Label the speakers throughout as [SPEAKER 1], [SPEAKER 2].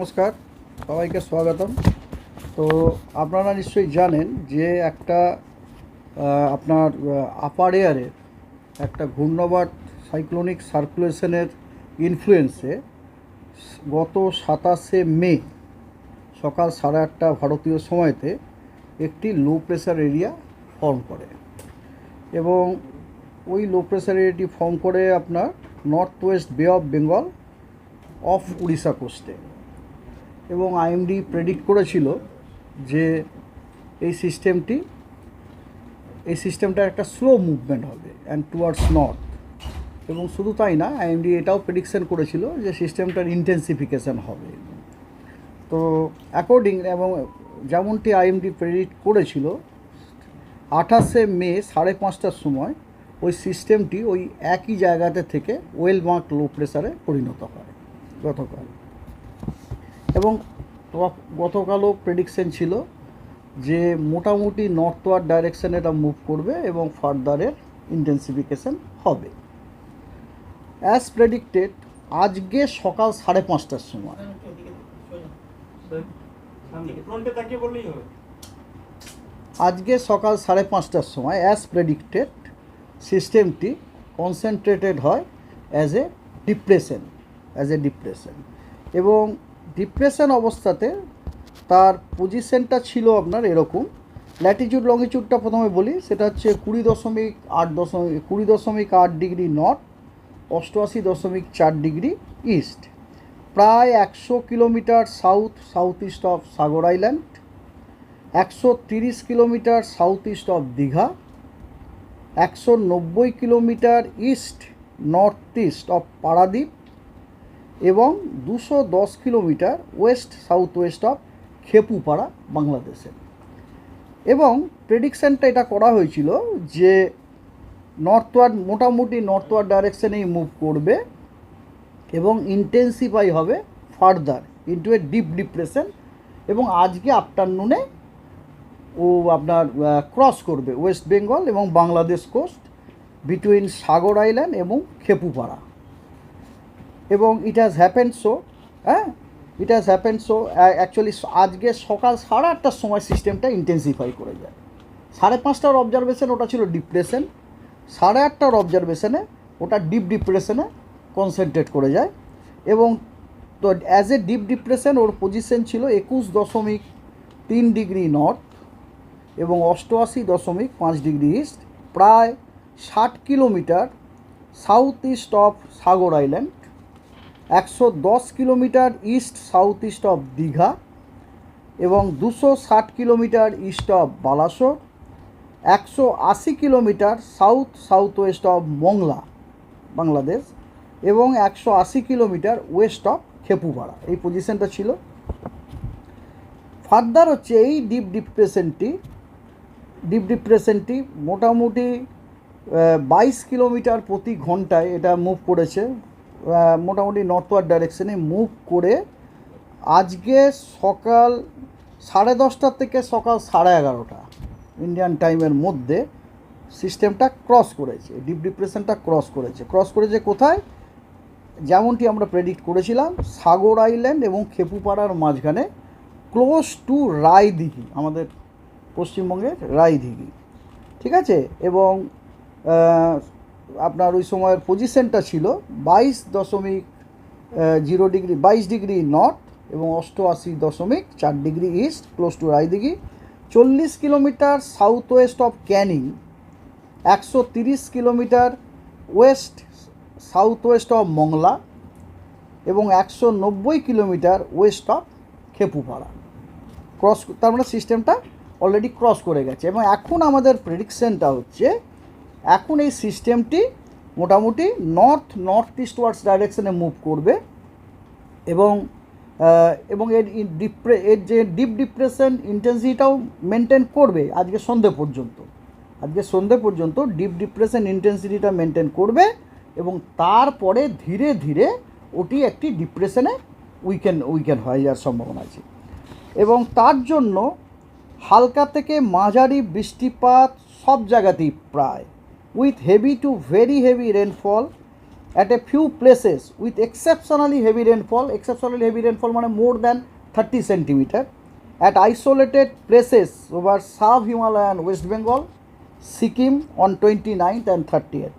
[SPEAKER 1] নমস্কার, সবাইকে স্বাগতম। তো আপনারা নিশ্চয়ই জানেন যে একটা আপনার আপার এয়ারের একটা ঘূর্ণবাট সাইক্লোনিক সার্কুলেশনের ইনফ্লুয়েন্সে গত সাতাশে মে, সকাল সাড়ে আটটা ভারতীয় সময়তে একটি লো প্রেশার এরিয়া ফর্ম করে। এবং ওই লো প্রেশার এরিয়াটি ফর্ম করে আপনার north west Bay of Bengal of Orissa কোস্টে এবং আইএমডি প্রেডিক্ট করেছিল যে এই সিস্টেমটি এই সিস্টেমটার একটা স্লো মুভমেন্ট হবে অ্যান্ড টুয়ার্ডস নর্থ এবং শুধু তাই না আইএমডি এটাও প্রেডিকশন করেছিল যে সিস্টেমটার ইন্টেন্সিফিকেশন হবে। তো অ্যাকর্ডিং এবং যেমনটি আইএমডি প্রেডিক্ট করেছিল, আঠাশে মে সাড়ে পাঁচটার সময় ওই সিস্টেমটি ওই একই জায়গাতে থেকে ওয়েল মার্ক লো প্রেসারে পরিণত হয়, গতকাল। এবং গতকালও প্রেডিকশন ছিল যে মোটামুটি নর্থ নর্থওয়ার্ড ডাইরেকশানে এটা মুভ করবে এবং ফার্দারের ইন্টেন্সিফিকেশন হবে। অ্যাজ প্রেডিক্টেড আজকে সকাল সাড়ে পাঁচটার সময়। আজকে সকাল সাড়ে পাঁচটার সময় অ্যাজ প্রেডিক্টেড সিস্টেমটি কনসেন্ট্রেটেড হয় as a depression as a depression এবং ডিপ্রেশন অবস্থাতে তার পজিশনটা ছিল আপনার এরকম। ল্যাটিটিউড লঙ্গিটিউডটা প্রথমে বলি, সেটা হচ্ছে কুড়ি দশমিক আট দশমিক, কুড়ি দশমিক আট ডিগ্রি নর্থ, অষ্টআশি দশমিক চার ডিগ্রি ইস্ট। প্রায় একশো kilometre south south east of Sagar island, একশো তিরিশ kilometre south east of Digha, একশো নব্বই kilometre east, north east of Paradip এবং দুশো দশ kilometre west south west of Khepupara, বাংলাদেশে। এবং প্রেডিকশানটা এটা করা হয়েছিল যে নর্থওয়ার্ড মোটামুটি নর্থওয়ার্ড ডাইরেকশানেই মুভ করবে এবং ইন্টেন্সিফাই হবে further into a deep depression এবং আজকে আফটারনুনে ও আপনার ক্রস করবে ওয়েস্ট বেঙ্গল এবং Bangladesh coast between Sagar island এবং খেপুপাড়া। এবং ইট হ্যাজ হ্যাপেন সো হ্যাঁ? It has happen so actually আজকে সকাল সাড়ে আটটার সময় সিস্টেমটা ইন্টেন্সিফাই করে যায়। সাড়ে পাঁচটার অবজারভেশন ওটা ছিল ডিপ্রেশন সাড়ে আটটার অবজারভেশনে ওটা ডিপ ডিপ্রেশনে কনসেন্ট্রেট করে যায়। এবং তো অ্যাজ এ ডিপ ডিপ্রেশন ওর পজিশন ছিল একুশ দশমিক তিন ডিগ্রি নর্থ এবং অষ্টআশি দশমিক পাঁচ ডিগ্রি ইস্ট প্রায় ষাট kilometre south east of Sagar island একশো দশ kilometre east south east of Digha এবং দুশো ষাট কিলোমিটার ইস্ট অফ বালাসোর, একশো আশি kilometre south south west of Mongla, Bangladesh এবং একশো আশি কিলোমিটার ওয়েস্ট অফ খেপুপাড়া। এই পজিশনটা ছিল। ফার্দার হচ্ছে এই ডিপ ডিপ্রেশনটি ডিপ ডিপ্রেশনটি মোটামুটি বাইশ কিলোমিটার প্রতি ঘন্টায় এটা মুভ করেছে। মোটামুটি নর্থওয়ার্ড ডাইরেকশনে মুভ করে আজকে সকাল সাড়ে দশটা থেকে সকাল সাড়ে এগারোটা ইন্ডিয়ান টাইমের মধ্যে সিস্টেমটা ক্রস করেছে ডিপ ডিপ্রেশনটা ক্রস করেছে। ক্রস করেছে কোথায়? যেমনটি আমরা প্রেডিক্ট করেছিলাম, সাগর আইল্যান্ড এবং খেপুপাড়ার মাঝখানে ক্লোজ টু রায়দিঘি, আমাদের পশ্চিমবঙ্গের রায়দিঘি। ঠিক আছে? এবং আপনার ওই সময়ের পজিশনটা ছিল বাইশ দশমিক জিরো ডিগ্রি, বাইশ ডিগ্রি নর্থ এবং অষ্টআশি দশমিক চার degree east, close to Raidighi. চল্লিশ kilometre south west of Canning একশো তিরিশ kilometre west south west of Mongla এবং একশো নব্বই kilometre west of Khepupara cross তার মানে সিস্টেমটা অলরেডি ক্রস করে গেছে এবং এখন আমাদের প্রেডিকশনটা হচ্ছে এখন এই সিস্টেমটি মোটামুটি নর্থ নর্থ ইস্ট ওয়ার্ডস ডাইরেকশানে মুভ করবে এবং এবং এর ডিপ্রে, এর যে ডিপ ডিপ্রেশন ইন্টেন্সিটিটাও মেনটেন করবে আজকে সন্ধে পর্যন্ত। আজকে সন্ধে পর্যন্ত ডিপ ডিপ্রেশন ইন্টেন্সিটিটা মেনটেন করবে এবং তারপরে ধীরে ধীরে ওটি একটি ডিপ্রেশনে উইকেন উইকেন হয়ে যাওয়ার সম্ভাবনা আছে। এবং তার জন্য হালকা থেকে মাঝারি বৃষ্টিপাত সব জায়গাতেই প্রায়। With heavy to very heavy rainfall at a few places with exceptionally heavy rainfall exceptionally heavy rainfall মানে more than 30 centimeter at isolated places over sub himalayan west bengal sikkim on 29th and 30th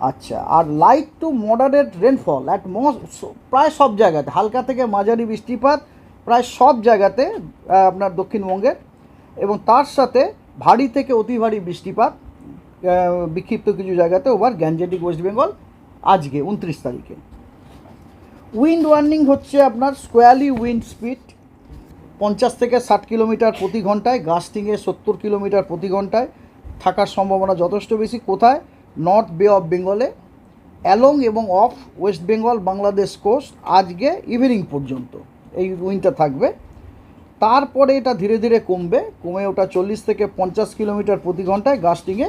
[SPEAKER 1] আচ্ছা আর light to moderate rainfall at most প্রায় সব জায়গাতে হালকা থেকে মাঝারি বৃষ্টিপাত প্রায় সব জায়গাতে আপনার দক্ষিণবঙ্গের এবং তার সাথে ভারী থেকে অতি ভারী বৃষ্টিপাত বিক্ষিপ্ত কিছু জায়গাতে ওভার গ্যাঞ্জেটিক ওয়েস্ট বেঙ্গল আজকে উনত্রিশ তারিখে। উইন্ড ওয়ার্নিং হচ্ছে আপনার স্কোয়ালি উইন্ড স্পিড পঞ্চাশ থেকে ষাট কিলোমিটার প্রতি ঘন্টায়, গাস্টিংয়ে সত্তর কিলোমিটার প্রতি ঘন্টায়, থাকার সম্ভাবনা যথেষ্ট বেশি। কোথায়? নর্থ বে অফ বেঙ্গলে, অ্যালং এবং of West Bengal, Bangladesh coast আজকে ইভিনিং পর্যন্ত এই উইন্ডটা থাকবে। তারপরে এটা ধীরে ধীরে কমবে, কমে ওটা চল্লিশ থেকে পঞ্চাশ কিলোমিটার প্রতি ঘন্টায়, গাস্টিংয়ে